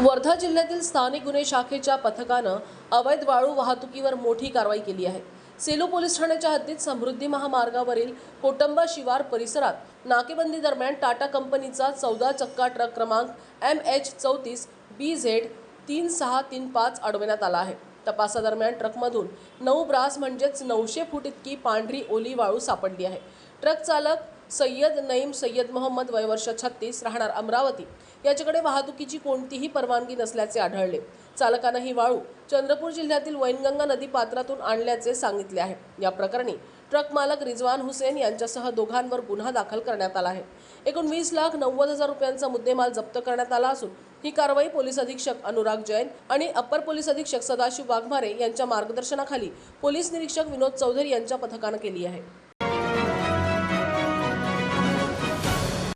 वर्धा जिल्ह्यातील स्थानिक गुन्हे शाखेच्या पथकानं अवैध वाळू वाहतुकीवर मोठी कारवाई केली आहे. सेलू पोलीस ठाण्याच्या हद्दीत समृद्धी महामार्गावरील कोटंबा शिवार परिसरात नाकेबंदी दरम्यान टाटा कंपनीचा चौदा चक्का ट्रक क्रमांक एम एच चौतीस बी झेड तीन सहा तीन पाच अडवण्यात आला आहे. तपासादरम्यान ट्रकमधून नऊ ब्रास म्हणजेच नऊशे फूट इतकी पांढरी ओली वाळू सापडली आहे. ट्रक चालक सय्यद नईम सय्यद मोहम्मद वयवर्ष छत्तीस राहणार अमरावती. याच्याकडे वाहतुकीची कोणतीही परवानगी नसल्याचे आढळले. चालकानं ही वाळू चंद्रपूर जिल्ह्यातील वैनगंगा नदी पात्रातून आणल्याचे सांगितले आहे. या प्रकरणी ट्रक मालक रिजवान हुसेन यांच्यासह दोघांवर गुन्हा दाखल करण्यात आला आहे. एकूण वीस लाख नव्वद हजार रुपयांचा मुद्देमाल जप्त करण्यात आला असून ही कारवाई पोलीस अधीक्षक अनुराग जैन आणि अप्पर पोलीस अधीक्षक सदाशिव वाघमारे यांच्या मार्गदर्शनाखाली पोलीस निरीक्षक विनोद चौधरी यांच्या पथकानं केली आहे.